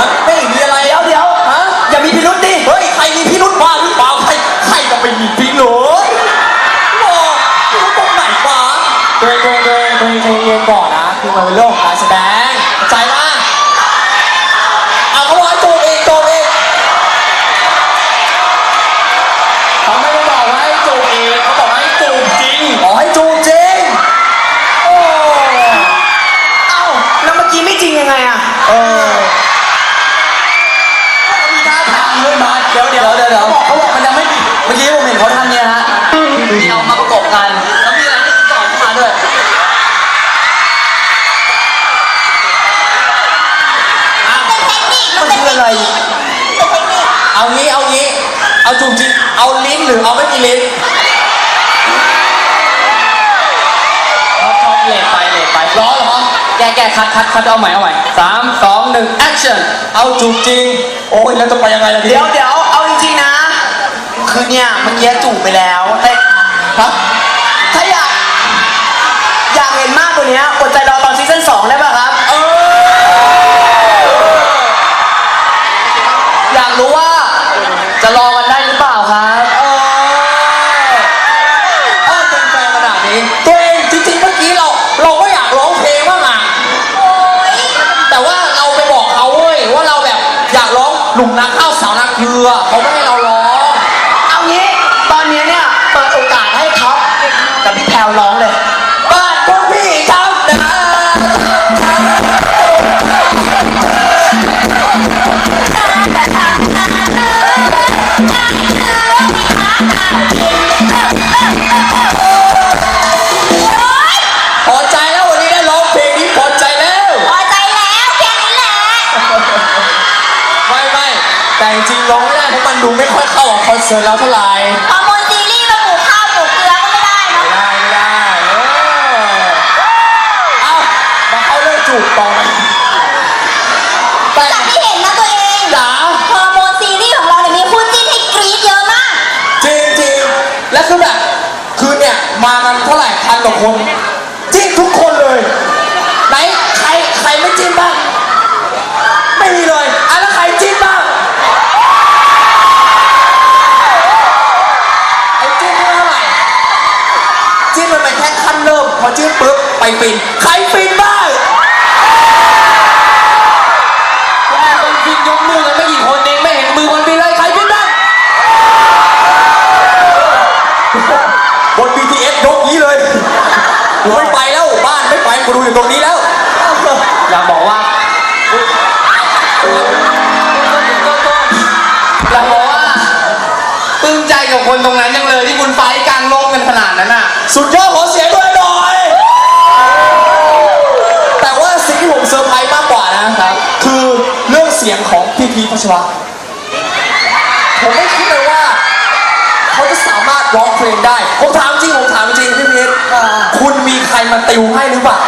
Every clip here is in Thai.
มันไม่มีอะไรเดี๋ยวเดี๋ยวฮะอย่ามีพิรุษดิเฮ้ยใครมีพิรุษบ้าหรือเปล่าใครใครจะไปมีพิรุษโอ้พิรุษตรงไหนวะตัวเองตัวเองตัวเองตัวเองใจเย็นก่อนนะคือมันเป็นเรื่องของการแสดง เอาลิ้นหรือเอาไม่มีลิ้นท็อปท็อปเลทไปเลทไปร้อนเหรอแกแกคัดคัดคัดเอาใหม่เอาใหม่สามสองหนึ่งแอคชั่นเอาจูบจริง โอ้ยแล้วจะไปยังไงล่ะทีเดี๋ยวนี้เดี๋ยวเอาจริงๆนะ คือเนี่ยเมื่อกี้จูบไปแล้วแต่ฮะถ้าอยากอยากเห็นมากกว่านี้อดใจรอตอนซีซั่นสองได้ป่ะครับ เออ อยากรู้ว่าจะรอกันได้ เพราะมันดูไม่ค่อยเข้ากับคอนเสิร์ตเราเท่าไหร่ฮอร์โมนซีรีส์มาปลูกข้าวปลูกเกลือก็ไม่ได้เนาะ ไม่ได้ไม่ได้เออเอามาเข้าเรื่องจูบต่อนะแต่จากที่เห็นนะตัวเองจ๋าฮอร์โมนซีรีส์ของเราเนี่ยมีคู่จิ้นให้กรี๊ดเยอะมาก จริงจริงๆและคือแบบคือเนี่ยมากันเท่าไหร่พันกว่าคนจิ้นทุกคนเลยไหนใครใครไม่จิ้นบ้างไม่มีเลยอะแล้วใครจิ้นบ้าง ฟิน ใครฟินบ้าง เรื่องเสียงของพี่พีชพัชระผมไม่คิดเลยว่า เขาจะสามารถร้องเพลงได้ ผมถามจริง ผมถามจริงพี่พีชคุณมีใครมาติวให้หรือเปล่า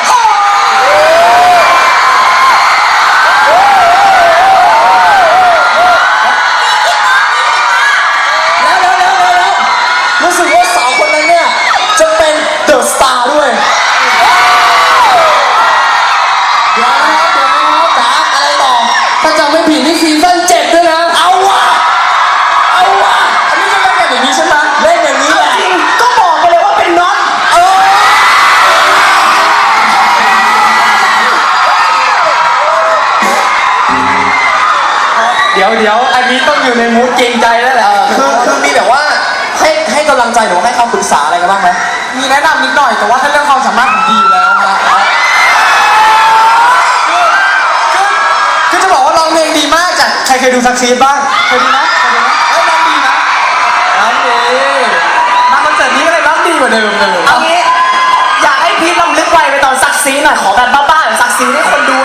เดี๋ยวเดี๋ยวอันนี้ต้องอยู่ในมูดเกรงใจแล้วแหละ คือคือมีแบบว่าให้ให้กำลังใจหรือว่าให้คำปรึกษาอะไรกันบ้างไหมมีแนะนำนิดหน่อยแต่ว่าถ้าเรื่องความสามารถผมดีอยู่แล้วครับคือจะบอกว่าร้องเพลงดีมากจากใครเคยดูซักซีดบ้างเคยดูนะเคยดูนะเอ้ยร้องดีนะร้องดีมาคอนเสิร์ตนี้ก็เลยร้องดีกว่าเดิมเลยเอางี้อยากให้พีทลำลึกไวไปตอนซักซีหน่อยขอแบบบ้าๆแบบซักซีให้คนดู